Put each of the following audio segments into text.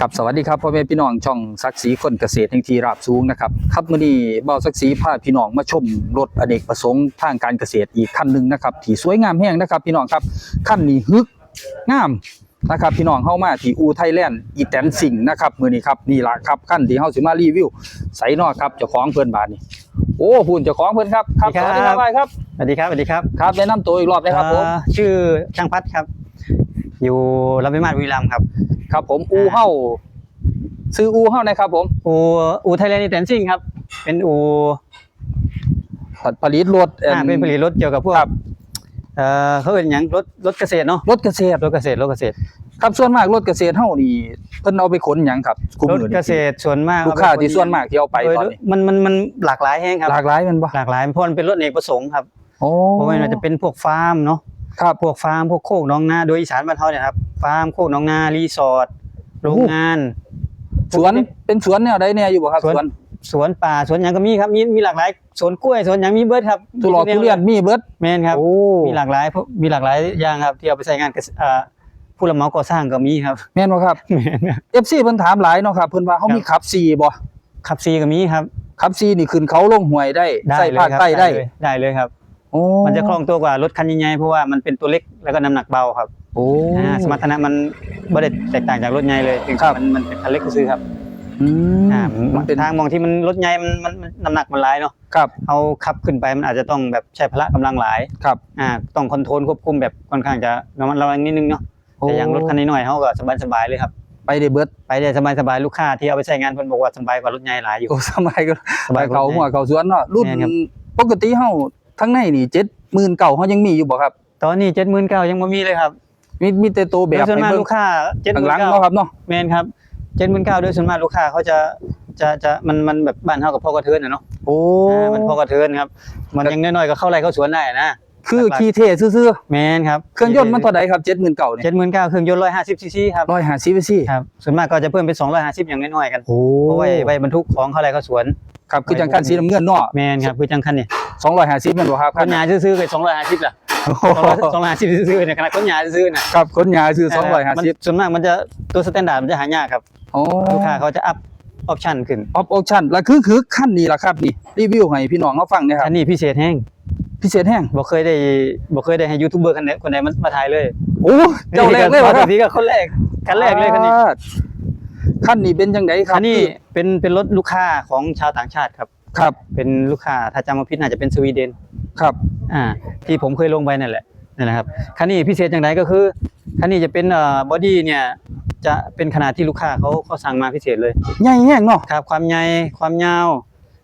กับสวัสดีครับพ่อแม่พี่น้องช่องศักดิ์ศรีคนเกษตรแห่งทีราบสูงนะครับครับมื้อนี้เบาศักดิ์ศรีพาพี่น้องมาชมรถอเนกประสงค์ทางการเกษตรอีกคันหนึงนะครับที่สวยงามแห้งนะครับพี่น้องครับคันนี้ฮึกงามนะครับพี่น้องเข้ามาที่อูไทยแลนด์อีแตนสิงห์นะครับมื้อนี้ครับนี่ล่ะครับคันที่เฮาสิมารีวิวใส่นอกครับเจ้าของเพิ่นบาดนี้โอ้พูนเจ้าของเพิ่นครับครับสสวัวัสสดีดีคครัรับบครับสวัสดีครับสวัสดีครับครับแนะนำตัวอีกรอบนะครับผมเอ่อชื่อช่างพัดครับ อยู่รับพิมาศบุรีรัมย์ครับ ครับผมอูเฮาซื้ออูเฮานะครับผมอูอูไทยแลนด์อีแตนซิ่งครับ เป็นอูผลิตรถอิ่มอ่าเป็นผลิตรถเกี่ยวกับพวกครับเอ่อเขาเรียกหยังรถรถเกษตรเนาะรถเกษตรรถเกษตรรถเกษตร ครับส่วนมากรถเกษตรเฮานี่เพิ่นเอาไปขนหยังครับกลุ่มรถอื่นเกษตรส่วนมากลูกค้าที่ส่วนมากที่เอาไปโดยตอนนี้มันมันมันหลากหลายแห้งครับหลากหลายแมันบ่หลากหลายเพราะมันเป็นรถเอกประสงค์ครับโอ้เพราะว่ามันจะเป็นพวกฟาร์มเนาะ ครับพวกฟาร์มพวกโคกหน้องนาโดยอีสานบ้านเฮาเนี่ยครับฟาร์มโคกหน้องนารีสอร์ทโรงงานสวนเป็นสวนแนวใดแน่อยู่บ่ครับสวนสวนสวนป่าสวนหยังก็มีครับมีมีหลากหลายสวนกล้วยสวนหยังมีเบิดครับทุเรศทุเรียนมีเบิดแม่นครับโอ้มีหลากหลายพวกมีหลากหลายอย่างครับที่เอาไปใช้งานกับเอ่อผู้รับเหมาก่อสร้างก็มีครับ แม่นบ่ครับแม่นครับ FC เพิ่นถามหลายเนาะครับเพิ่นว่าเฮาครับมีขับ4บ่ขับซีก็มีครับขับ4นี่ขึ้นเขาลงห้วยได้ได้ใส่เลยภาคครับใต้ได้เลยได้เลยครับ โอ้มันจะคล่องตัวกว่ารถคันใหญ่ๆเพราะว่ามันเป็นตัวเล็กแล้วก็น้ำหนักเบาครับโอ้อ่าสมรรถนะมันบ่ได้แตกต่างจากรถใหญ่เลยถึงครับมันมันเป็นคันเล็กซื้อครับอืมอ่ามันเป็นทางมองที่มันรถใหญ่มันมันมันน้ำหนักมันหลายเนาะครับ เอาขับขึ้นไปมันอาจจะต้องแบบใช้พละกำลังหลายครับ อ่าต้องคอนโทรลควบคุมแบบค่อนข้างจะระมัดระวังนิดนึงเนาะโอ้แต่อย่างรถคันน้อยๆเขาก็สบายๆเลยครับไปได้เบิดไปได้สบายๆลูกค้าที่เอาไปใช้งานเพิ่นบอกว่าสบายกว่ารถใหญ่หลายอยู่ โอ้สมัยก็สไปบายกว่าเขารถหัวใหญ่เขาสวนเนาะรุ่นแม่นครับ ปกติเฮา ทั้งในนี่70,000เก่าเฮายังมีอยู่บ่ครับ ตอนนี้79,000ยังบ่มีเลยครับมีมีแต่ตัวแบบโดยส่วนให้มากเบิ่งลูกค้าข้างหลัง79,000เนาะครับเนาะแม่นครับ79,000โดยส่วนมากลูกค้าเขาจะจะจะมันมันแบบบ้านเฮากับพ่อกระเทินน่ะเนาะโอ้อ่ามันพ่อกระเทินครับ มันยังน้อยๆก็เข้าไร่เข้าสวนได้นะคือขี่เท่ซื่อแม่นครับๆเครื่องยนต์มันเท่าใดครับ70,000เก่าเนี่ย79,000เครื่องยนต์150ซีซีครับ150 cc ครับส่วนมากก็จะเพิ่มเป็น250อย่างน้อยๆกันโอ้เพราะไว้ไว้บรรทุกของเข้าไร่เข้าสวน ครับคือจังคันสีน้ำเงินเนาะแม่นครับคือจังคันนี่ 250แม่นบ่ครับคนหยาซื้อๆก็250ล่ะโอ้โห250ซื้อๆเนี่ยขนาดคนหยาซื้อๆน่ะครับคนหยาซื้อมัน250ส่วนมากมันจะตัวสแตนดาร์ดมันจะหายากครับโอ้ลูกค้าเขาจะอัพออปชั่นขึ้น ออปชั่นแล้วคือคือคันนี้ล่ะครับนี่รีวิวให้พี่น้องเขาฟังเนี่ยครัอับนนี้พิเศษแห้งพิเศษแห้งบ่เคยได้บ่เคยได้ให้ยูทูบเบอร์คนไหนคนไหนมามาถ่ายเลยโอ้เจ้าแรกเลยบ่ครับนี่ก็คนแรกคันแรกเลยคันนี้คันนี้เป็นจังไดครับคันนี้เป็นเป็นรถลูกค้าของชาวต่างชาติครับ ครับเป็นลูกค้าถ้าจำไม่ผิดน่าจะเป็นสวีเดนครับอ่าที่ผมเคยลงไปนั่นแหละนั่นแหละครับคันนี้พิเศษอย่างไรก็คือคันนี้จะเป็นเอ่อบอดี้เนี่ยจะเป็นขนาดที่ลูกค้าเขาเขาสั่งมาพิเศษเลยใหญ่แห้งเนาะครับความใหญ่ความยาว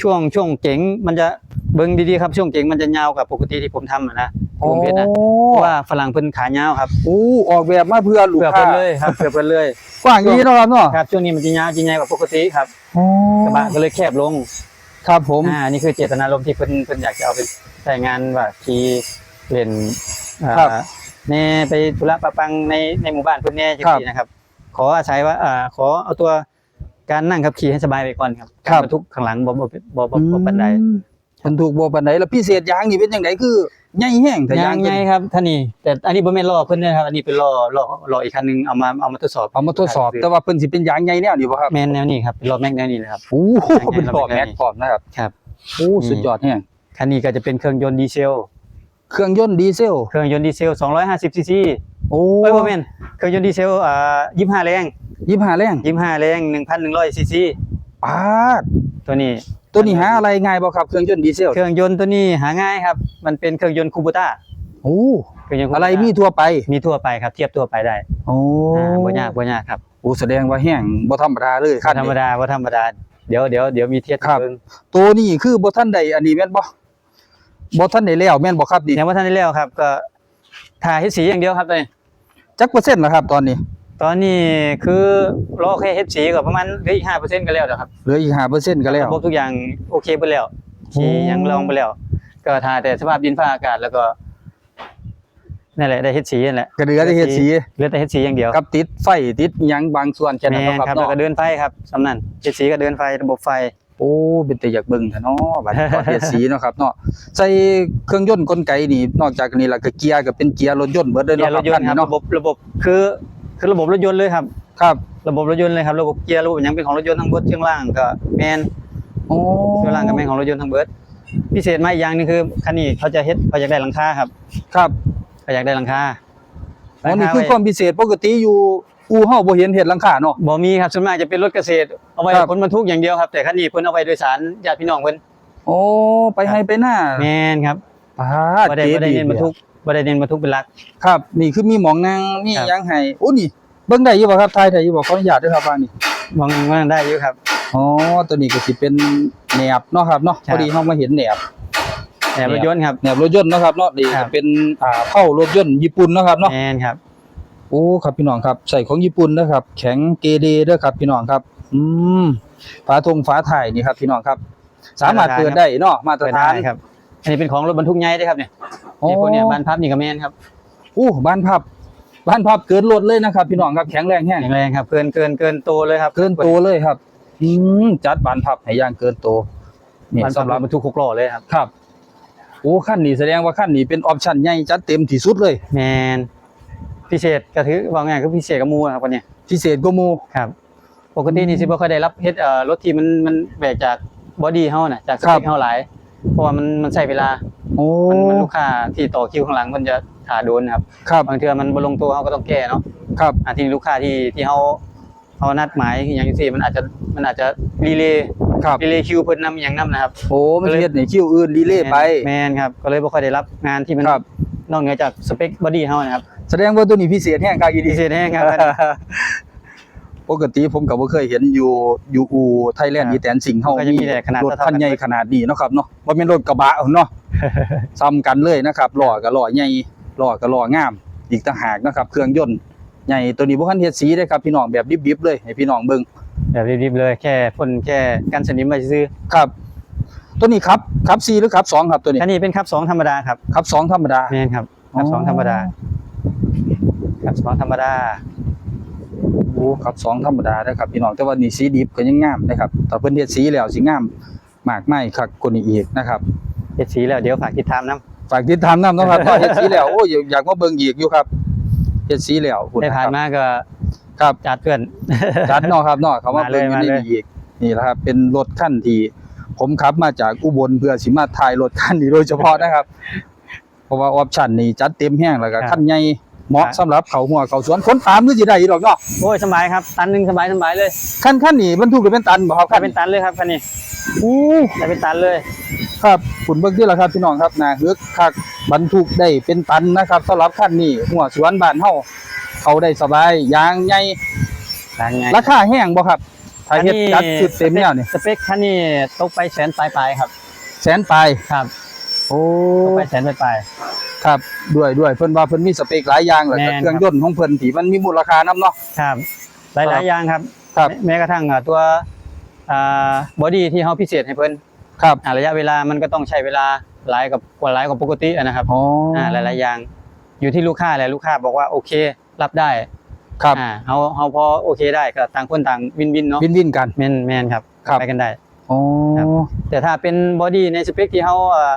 ช่วงช่วงเก๋งมันจะเบิ่งดีๆครับช่วงเก๋งมันจะยาวกว่าปกติที่ผมทำอะนะที่ผมเห็นนะเพราะว่าฝรั่งเพิ่นขายาวครับโอ้ออกแบบมาเพื่อลูกเพื่อค้าเพิ่นเลยครับเพื่อเพิ่นเลยกว้างอย่างนี้เนาะครับเนาะครับช่วงนี้มันจะยาวจะใหญ่กว่าปกติครับโอ้กระบะก็เลยแคบลง ครับผมอ่านี่คือเจตนารมณ์ที่เพิ่นเพิ่นอยากจะเอาไปใช้งานว่าขี่เล่นอ่าครับ ในไปธุระปะปังในในหมู่บ้านเพิ่นแน่จังซี่นะครับ ขออาศัยว่าอ่าขอเอาตัวการนั่งขับขี่ให้สบายไปก่อนครับครับการบรรทุกข้างหลังบ่บ่บ่บ่บ่ปานใดมั นถูกบ่ปานใดแล้วพิเศษยางนี่เป็นจังไดคือใหญ่แห้งแต่ยายางงเพิ่ไงนครับท่านนี่แต่อันนี้บ่แม่นล้อเพิ่นนะครับอันนี้เป็นล้อล้อล้ออีกคันหนึงเอามาเอามาทดสอบเอามาทดสอบแต่ว่าเพิ่นสิเป็นยางใหญ่แนวนี้บ่ครับแม่นแนวนี้ครับเป็นล้อแม็กแนวนี้เลยครับ โอ้โหยางใหญ่เป็นปอบเราเป็นแม็กพร้อมนะครับครับ โอ้สุดยอดแห้งคันนี้ก็จะเป็นเครื่องยนต์ดีเซลเครื่องยนต์ดีเซลเครื่องยนต์ดีเซล250ซีซีโอ้เอ้ยบ่แม่นเครื่องยนต์ดีเซลอ่า25แรง25แรง25แรง1,100ซีซีปาดตัวนี้ ตัวนี้หาอะไรง่ายบ่ครับเครื่องยนต์ดีเซลเครื่องยนต์ตัวนี้หาง่ายครับ มันเป็นเครื่องยนต์คูบูต้าโอ้เครื่องยนต์อะไรมีทั่วไปมีทั่วไปครับ เทียบทั่วไปได้โอ้อ่าบ่ยากบ่ยากครับโอ้แสดงว่าแห้งบ่ธรรมดาเลยบ่คันธรรมนี้ ดาบ่ธรรมดา เดี๋ยวเดี๋ยวเดี๋ยวมีเทียบครับ เบิ่งตัวนี้คือบ่ทันได้อันนี้แม่นบ่บ่ทันได้แล้วแม่นบ่ครับนี่ยังบ่ทันได้แล้วครับ ก็ถ่ายให้สีอย่างเดียวครับตอนนี้จักเปอร์เซ็นต์ล่ะครับตอนนี้ ตอนนี้คือรอแค่เฮ็ดสีก็ประมาณเหลืออีก5%ก็แล้วเด้อครับเหลืออีก5%ก็แล้วระบบทุกอย่างโอเคเบิดแล้วสียังลองไปแล้ว ก็ถ่ายแต่สภาพดินฟ้าอากาศแล้วก็นั่นแหละได้เฮ็ดสีนั่นแหละก็เหลือแต่เฮ็ดสีเหลือแต่เฮ็ดสีอย่างเดียวกับติดไฟติดหยังบางส่วนแค่นั้นแม่เนาะนครับครับแล้วเนาะก็เดินไฟครับสำนั่นเฮ็ดสีก็เดินไฟระบบไฟโอ้เป็นแต่อยากเบิ่งแท้เนาะบัดนี้ก่อนเฮ็ดสีเนาะครับเนาะใส่เครื่องยนต์กลไกนี่นอกจากนี้แล้วก็เกียร์ก็เป็นเกียร์รถยนต์เบิดเลยเกียเนาะร์รถยนต์ครับเนาะระบบระบบคือ คือระบบรถยนต์เลยครับ ครับ ระบบรถยนต์เลยครับ ระบบเกียร์ระบบหยังเป็นของรถยนต์ทั้งเบิดเชียงล่างก็แมนโอ้เชียงล่างก็แมนของรถยนต์ทั้งเบิดพิเศษมาอีกอย่างหนึงคือคันนี้เขาจะเฮ็ดเขาอยากได้หลังคาครับ ครับเขาอยากได้หลังคาอ๋อนี่หลังคือไว้ความพิเศษปกติอยู่อู่เฮาบ่เห็นเฮ็ดหลังคาเนาะบ่มีครับส่วนมากจะเป็นรถเกษตรเอาไว้ครับขนบรรทุกอย่างเดียวครับแต่คันนี้เพิ่นเอาไว้โดยสารญาติพี่น้องเพิ่นโอ้ไปให้ไปหน้าแมนครับปาบ่ได้บ่ได้เน้นบรรทุก บ่ได้เน้นบรรทุกเป็นหลัก ครับ นี่คือมีหมองนั่งมีครับหยังให้โอ้นี่เบิ่งได้อยู่บ่ครับถ่ายได้อยู่บ่ขออนุญาตด้วยครับว่านี่มองว่าได้อยู่ครับ อ๋อตัวนี้ก็สิเป็นแหนบเนาะครับเนาะคพรับอดีเฮามาเห็นแหนบแต่รถยนต์ครับ แหนบรถยนต์เนาะครับเนาะนี่ครัก็บ เป็นอ่าเผ่ารถยนต์ญี่ปุ่นเนาะครับเนาะ แมนครับ โอ้ครับพี่น้องครับใส่ของญี่ปุ่นนะครับ แข็งเกเดเด้อครับพี่น้องครับ อืมฝาธงฝาถ่ายนี่ครับพี่น้องครับ สามารถเปิดได้เนาะมาตรเปิดฐาได้นครับ อันนี้เป็นของรถบรรทุกใหญ่เด้ครับเนี่ยโอ้นี่พวกเนี้ยบ้านพับนี่ก็แมนครับอู้บ้านพับบ้านพับเกินรถเลยนะครับ พี่น้องครับแข็งแรงแห้งแข็งแรงครับเกินเกินเกินโตเลยครับเกินโตเลยครับอืมจัดบ้านพับให้อย่างเกินโตนี่บ้านพับสำหรับบรรทุกหกล้อเลยครับครับโอ้ขั้นนี้แสดงว่าขั้นนี้เป็นออปชั่นใหญ่จัดเต็มที่สุดเลยแมนพิเศษก็ถือว่าไงคือพิเศษกับหมูครับคนเนี้ยพิเศษกว่าหมู่ครับปกตินี่สิบ่ค่อยได้รับเฮ็ดเอ่อรถที่มันมันแบกจากบอดี้เฮาน่ะจากสเปคเฮาหลาย เพราะว่ามันมันใช้เวลา โอ้ มันมันลูกค้าที่ต่อคิวข้างหลังมันจะถ่าโดนครับครับ บางเทื่อมันบ่ลงตัวเฮาก็ต้องแก้เนาะครับ อ่าที่ลูกค้าที่ที่เฮาเฮานัดหมายอย่างจังซี่มันอาจจะมันอาจจะรีเลย์ครับ รีเลย์คิวเพิ่นนำอหย่างนํนะครับ โอ้มันสิเฮ็ดให้คิวอื่นดีเลยไป แม่นครับก็เลยบ่ค่อยได้รับงานที่มันครับ นอกเหนือจากสเปคบอดี้เฮานะครับแสดงว่าตัวนี้พิเศษแห้งครับอีดีพิเศษแห้งครับ ปกติผมก็บ่เคยเห็นอยู่อยู่อูไทยแลนด์ครับอีแตนสิงห์เฮาก็จะมีแต่ขนาดรถเท่าๆคันใหญ่กัน ขนาดนี้เนาะครับเนาะบ่แม่นรถกระบะเนาะ ซ้ำกันเลยนะครับล้อก็ล้อใหญ่ล้อก็ล้องาม อีกต่างหากนะครับ เครื่องยนต์ใหญ่ตัวนี้บ่ทันเฮ็ดสีเด้ครับพี่น้องแบบดิบๆเลยให้พี่น้องเบิ่งแบบรีบๆเลยแค่พ่นแค่กันสนิมไว้ซื่อครับ ตัวนี้ครับครับ4หรือครับ2ครับตัวนี้อันนี้เป็นขับสองธรรมดาครับครับ2ธรรมดา แม่นครับขับสองธรรมดาขับสองธรรมดา โอ้ครับสองธรรมดาเด้อครับพี่น้องแต่ว่านี่สีดิบก็ยังงามนะครับถ้าเพิ่นเฮ็ดสีแล้วสิงามมากมายคักกว่านี้อีกนะครับเฮ็ดสีแล้วเดี๋ยวฝากติดตามนํฝากติดตามนำเนาะครับว่าเฮ็ดสีแล้วโอ้ยอยากมาเบิ่งอีกอยู่ครับเฮ็ดสีแล้วพุ่ได้ผ่านครับมาก็ครับจัดเพื่อนจัดเนาะครับเนาะเขามามาเลยเบิ่งอยู่ในมาเลยนี้อีกนี่แหละครับเป็นรถคันที่ผมขับมาจากอุบลเพื่อสิมาถ่ายรถคันนี้โดยเฉพาะนะครับ เพราะว่าออปชั่นนี่จัดเต็มแห้งแล้วก็คันใหญ่ เหมาะสำหรับเขาหัวเขาสวนคนตามคือสิได้อีดอกเนาะโอ้ยสบายครับตันหนึงสบายสบายเลยคันคันนี้บรรทุกได้เป็นตันบ่ครับได้เป็นตันเลยครับคันนี้อู้ได้เป็นตันเลยครับคุณเบิ่งที่ละครับพี่น้องครับหนาเฮือกคักบรรทุกได้เป็นตันนะครับสำหรับคันนี้หัวสวนบ้านเฮาเขาได้สบายยางใหญ่ทางไงราคาแห้งบ่ครับถ้าเฮ็ดจัดชุดเต็มแล้วนี่สเปคคันนี้ตกไปแสนปลายๆครับแสนปลายครับโอ้ตกไปแสนปลาย ครับด้วยด้วยเพิ่นว่าเพิ่นมีสเปคหลายอย่างแล้วก็แม่นเครื่องยนต์ของเพิ่นที่มันมีมูลค่านำเนาะๆครับหครัลายบๆอย่างครับ ครับ แม้แม้กระทั่งอ่าตัวอ่าบอดี้ที่เฮาพิเศษให้เพิ่นครับอ่าระยะเวลามันก็ต้องใช้เวลาหลายกับกว่าหลายกว่าปกติอะนะครับอ๋ออ่าหลายๆอย่าง อยู่ที่ลูกค้าแหละลูกค้าบอกว่าโอเค รับได้ครับอ่าเฮาเฮาพอโอเคได้ก็ต่างคนต่างวินวินเนาะวินวินกัน แม่นแม่นครับครับ ไปกันได้ อ๋อครับแต่ถ้าเป็นบอดี้ในสเปคที่เฮาเอ่อ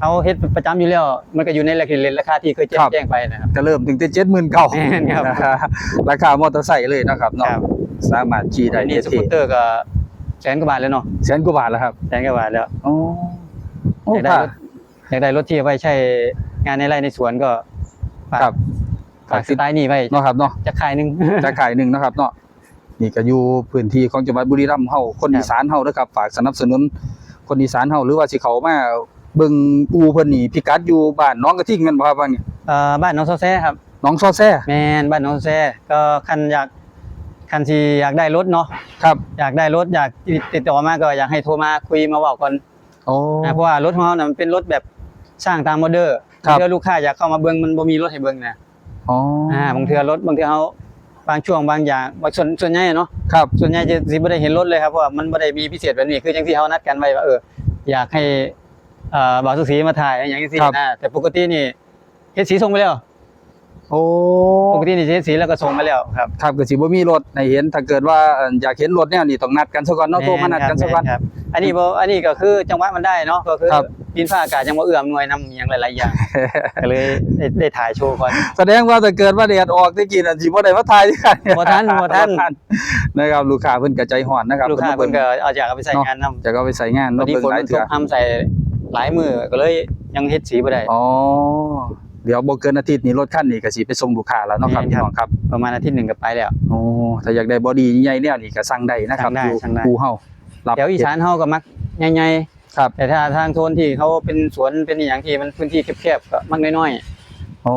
เฮาเฮ็ดประจำอยู่แล้ว มันก็อยู่ในเลนราคาที่เคยแจ้งแจ้งไปนะครับก็เริ่มถึงแต่79,000แม่นครับราคามอเตอร์ไซค์เลยนะครับเนาะครับสามารถขี่ได้อันนี้สเท่กูตเตอร์ก็แสนกว่าบาทแล้วเนาะๆแสนกว่าบาทแล้วครับแสนกว่าบาทแล้วอ๋อโอ้อยากได้ค่ะรถอยากได้รถที่เอาไว้ใช้งานในไร่ในสวนก็ฝากครับฝากสไตล์นี้ไว้เนาะครับเนาะจะขายหนึงจะขายหนึ่งนะครับเนาะนี่ก็อยู่พื้นที่ของจังหวัดบุรีรัมย์เฮาคนครับอีสานเฮาเด้อครับ ฝากสนับสนุนคนอีสานเฮาหรือว่าสิเขามา เบิ่งอูเพิ่นนี่พิกัดอยู่บ้านน้องกระทิงแม่นบ่ครับว่านี่เอ่อบ้านน้องซอแซ่ครับน้องซอแซ่แมนบ้านน้องซอแซ่ก็คันอยากคันที่อยากได้รถเนาะครับอยากได้รถอยากติดต่อมาก็อยากให้โทรมาคุยมาเว้าก่อนโอ้ นะเพราะว่ารถของเราน่ะมันเป็นรถแบบสร้างตามออเดอร์ครับ บางเทื่อลูกค้าอยากเข้ามาเบิ่งมันบ่มีรถให้เบิ่งนะอ๋ออ่าบางเทื่อรถบางเทื่อเฮาบางช่วงบางอย่างบางส่วนส่วนใหญ่เนาะ ครับส่วนใหญ่จะสิบ่ได้เห็นรถเลยครับเพราะว่ามันบ่ได้มีพิเศษแบบนี้คือจังที่เฮานัดกันไว้ว่าเอออยากให้ เอ่อบ่าวสุขศรีมาถ่ายอย่างจังซี่ครับ นะแต่ปกตินี่เฮ็ดสีส่งไปแล้วโอ้ปกตินี่เฮ็ดสีแล้วก็ส่งไปแล้วครับครับก็สิบ่มีรถให้เห็น ถ้าเกิดว่าเอิ่นอยากเห็นรถแนวนี้ต้องนัดกันซะก่อนเนาะโทรมานัดกันซะก่อนแครับอันนี้บ่อันนี้ก็คือจังหวะมันได้เนาะก็คือครับปีนฟ้าอากาศยังบ่เอื้อมหน่วยนำอย่างหลายๆอย่างก็เลยได้ได้ถ่ายโชว์ก่อน แสดงว่าถ้าเกิดว่าแดดออกได้กินอันสิบ่ได้มาถ่ายด้วยกันบ่ทันบ่ทัน นะครับลูกค้าเพิ่นก็ใจฮ้อนนะครับลูกค้าเพิ่นก็เอาจากเอาไปใส่งานนำจะก็ไปใส่งานพอเนาะดีเบิ่งฝนหลายมันเทื่ตอกทำใส่ หลายมือก็เลยยังเฮ็ดสีบ่ได้อ๋อเดี๋ยวบ่เกินอาทิตย์นี้รถคันนี้ก็สิไปส่งลูกค้าแล้วเนาะครับแม่นพี่ครับน้องครับ ประมาณอาทิตย์หนึงก็ไปแล้วโอ้ถ้าอยากได้บอดี้ใหญ่ๆแนวนี้ก็สั่งได้นะครับสั่งได้อยู่สั่งได้ภูเฮารับแถวอีสานเฮาก็มักใหญ่ครับๆแต่ถ้าทางโซนที่เขาเป็นสวนเป็นอหย่างที่มันพื้นที่แคบๆก็มักน้อยโอ้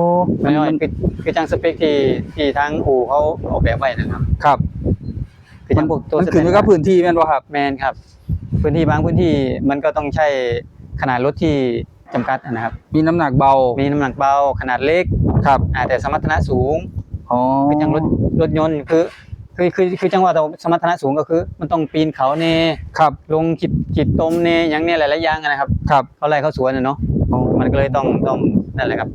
ๆมันน้อยมันๆคือคือจังสเปคที่ที่ทางอู่เขาออกแบบไว้นะครับ ครับคือมัจันงพวกตัวมันขึ้นอยู่กับพื้นที่แม่นบ่ครับแมนครับ พื้นที่บางพื้นที่มันก็ต้องใช้ขนาดรถที่จำกัดนะครับ มีน้ำหนักเบา มีน้ำหนักเบาขนาดเล็กครับ อ่าแต่สมรรถนะสูงอ๋อคือจังรถรถยนต์คือคือคือคือจังหวะเราสมรรถนะสูงก็คือ มันต้องปีนเขาเนครับลงจิบจิบตมเนอย่างเนี้หลายๆอย่างนะครับ ครับเขาไล่เขาสวนนะเนาะอ๋อมันก็เลยต้องต้องนั่นแหละครับ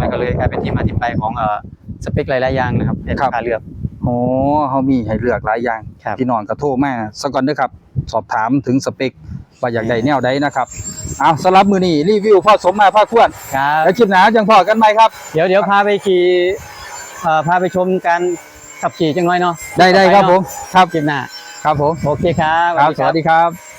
มันก็เลยกลายเป็นที่มาที่ไปของเอ่อสเปคหลายๆอย่างนะครับเป็นค่าเลือก โอ้เฮามีให้เลือกหลายอย่าง ครับ พี่น้องก็โทรมาสักก่อนเด้อครับ สอบถามถึงสเปคว่าอยากได้แนวใดนะครับเอาสำหรับมื้อนี้รีวิวพ่อสมมาพ่อควรครับแล้วคลิปหน้าจังพอกันใหม่ครับ เดี๋ยวเดี๋ยวพาไปขี่เอ่อพาไปชมการขับขี่จังน้อยเนาะได้ได้ครับผม ครับคลิปหน้าครับผม โอเคครับ ครับสวัสดีครับ